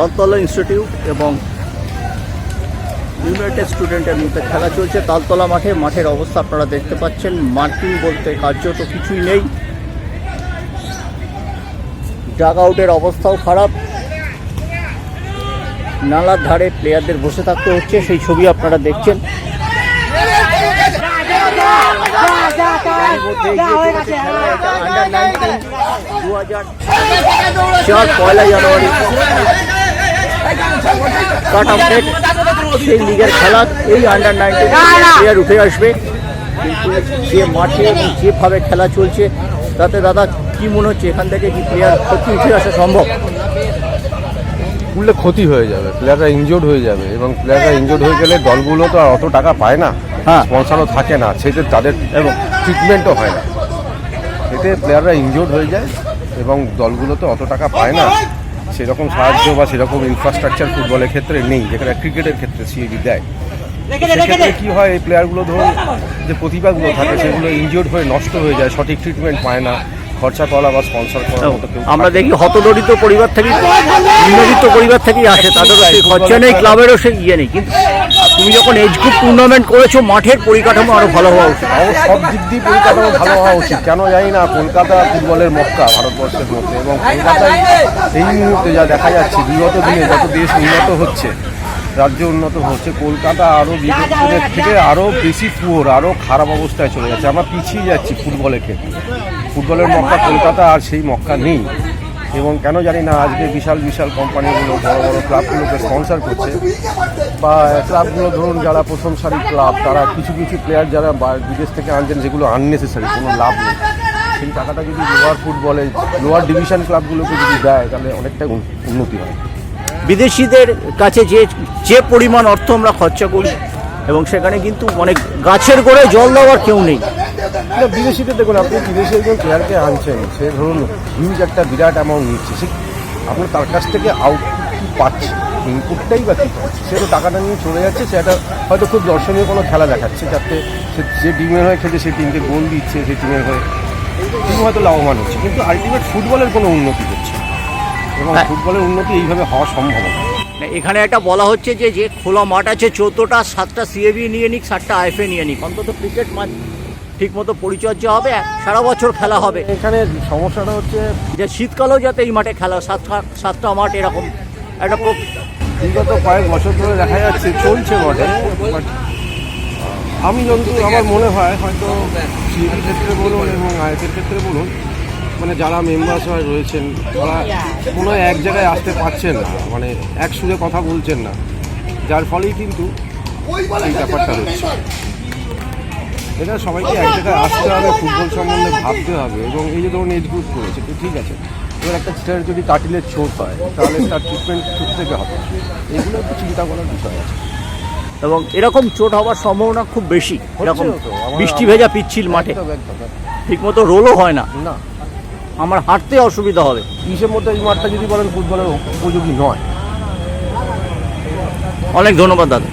Taltala institute এবং United স্টুডেন্টের মধ্যে খেলা চলছে। তালতলা মাঠে মাঠের অবস্থা আপনারা দেখতে পাচ্ছেন। মার্কিং বলতে কার্যত কিছুই নেই। ডাগ আউটের অবস্থাও খারাপ। নালার ধারে প্লেয়ারদের বসে থাকতে হচ্ছে সেই ছবি আপনারা দেখছেন। চার পয়লা এগিয়ে চলেছে খেলা, এটা under 19, 2004 পয়লা জানুয়ারি কাট আপডেট সেই লিগের খেলা এই আন্ডার নাইনটিন প্লেয়ার উঠে আসবে। কিন্তু যে মাঠে যেভাবে খেলা চলছে তাতে দাদা কি মনে হচ্ছে এখান থেকে কি প্লেয়ার সত্যি উঠে আসা সম্ভব? খুললে ক্ষতি হয়ে যাবে প্লেয়াররা ইনজোর্ড হয়ে যাবে এবং প্লেয়াররা ইনজোর্ড হয়ে গেলে দলগুলো তো আর অত টাকা পায় না। হ্যাঁ। স্পন্সারও থাকে না সেতে তাদের এবং ট্রিটমেন্টও হয় না। এতে প্লেয়াররা ইনজোর্ড হয়ে যায় এবং দলগুলো তো অত টাকা পায় না। সেরকম সাহায্য বা সেরকম ইনফ্রাস্ট্রাকচার ফুটবলের ক্ষেত্রে নেই যেখানে ক্রিকেটের ক্ষেত্রে সিএবি দেয়। সেক্ষেত্রে কী হয় এই প্লেয়ারগুলো ধরুন যে প্রতিভাগুলো থাকে সেগুলো ইনজিওর্ড হয়ে নষ্ট হয়ে যায় সঠিক ট্রিটমেন্ট পায় না। খরচা তোলা বা স্পন্সর করার মতো আমরা দেখি হতদরিদ্র পরিবার থেকে নিম্নবিত্ত পরিবার থেকেই আসে তাদেরও সেই খরচা নেই ক্লাবেরও সেই ইয়ে নেই। কিন্তু তুমি যখন এজ গ্রুপ টুর্নামেন্ট করেছ মাঠের পরিকাঠামো আরও ভালো হওয়া উচিত। সব দিক দিয়ে পরিকাঠামো ভালো হওয়া উচিত। কেন জানি না কলকাতা ফুটবলের মক্কা ভারতবর্ষের মধ্যে এবং কলকাতায় এই মুহূর্তে যা দেখা যাচ্ছে বিগত দিনে যত দেশ উন্নত হচ্ছে রাজ্য উন্নত হচ্ছে কলকাতা আরও বিগত থেকে আরও বেশি পুয়োর আরও খারাপ অবস্থায় চলে যাচ্ছে। আমরা পিছিয়ে যাচ্ছি ফুটবলের ক্ষেত্রে। ফুটবলের মক্কা কলকাতা আর সেই মক্কা নেই। এবং কেন জানি না, আজকে বিশাল বিশাল কোম্পানিগুলো, বড় বড় ক্লাবগুলোকে স্পন্সর করছে। বা ক্লাবগুলো ধরুন, যারা প্রথম সারির ক্লাব, তারা কিছু কিছু প্লেয়ার যারা বিদেশ থেকে আনছেন, যেগুলো আননেসেসারি কোনো লাভ নেই। সেই টাকাটা যদি লোয়ার ফুটবলে, লোয়ার ডিভিশন ক্লাবগুলোকে যদি দেয়, তাহলে অনেকটা উন্নতি হয়। বিদেশিদের কাছে যে যে পরিমাণ অর্থ আমরা খরচা করি, এবং সেখানে কিন্তু অনেক গাছের গোড়ায় জল দেওয়ার কেউ নেই। না বিদেশিতে দেখুন আপনি বিদেশি একজন প্লেয়ারকে আনছেন সে ধরুন হিউজ একটা বিরাট অ্যামাউন্ট নিচ্ছে সে আপনি তার কাছ থেকে আউটপুট কী পাচ্ছে ইনপুটটাই বা কী সে তো টাকাটা নিয়ে চলে যাচ্ছে সে একটা হয়তো খুব দর্শনীয় কোনো খেলা দেখাচ্ছে যাতে সে যে টিমের হয়ে খেলছে সেই টিমকে গোল দিচ্ছে সেই টিমের হয়ে। টিম হয়তো লাভবান হচ্ছে কিন্তু আলটিমেট ফুটবলের কোনো উন্নতি হচ্ছে এবং হ্যাঁ। ফুটবলের উন্নতি এইভাবে হওয়া সম্ভব না। এখানে একটা বলা হচ্ছে যে যে খোলা মাঠ আছে চোদ্দোটা সাতটা সিএবি নিয়ে নিক সাতটা আইএফএ নিয়ে নিক অন্তত ক্রিকেট মাঠ ঠিক মতো পরিচর্যা হবে সারা বছর খেলা হবে। এখানে সমস্যাটা হচ্ছে যে শীতকালেও যাতে এই মাঠে খেলা সাতটা সাতটা মাঠ এরকম একটা বিগত কয়েক বছর ধরে দেখা যাচ্ছে চলছে বটে বাট আমি যন্তু আমার মনে হয় হয়তো সিএবির ক্ষেত্রে বলুন এবং আইএসের ক্ষেত্রে বলুন মানে যারা মেম্বার্স হয় রয়েছেন তারা কোনো এক জায়গায় আসতে পারছেন না মানে এক সুরে কথা বলছেন না। যার ফলেই কিন্তু এই ব্যাপারটা হচ্ছে। এটা সবাইকে এক জায়গায় আসতে হবে ফুটবল সম্বন্ধে ভাবতে হবে এবং এই যে ধরুন এজ গ্রুপ করেছে তো ঠিক আছে। এবার একটা ছেলের যদি কাটিলের চোট হয় তাহলে তার ট্রিটমেন্ট থেকে হবে। এগুলো একটু চিন্তা করার বিষয় আছে। এবং এরকম চোট হওয়ার সম্ভাবনা খুব বেশি এরকম বৃষ্টি ভেজা পিচ্ছিল মাঠে। একদম, একদম, একদম। ঠিক মতো রোলও হয় না। না। আমার হাঁটতে অসুবিধা হবে। ইসের মধ্যে এই মাঠটা যদি বলেন ফুটবলের উপযোগী নয়। অনেক ধন্যবাদ দাদা।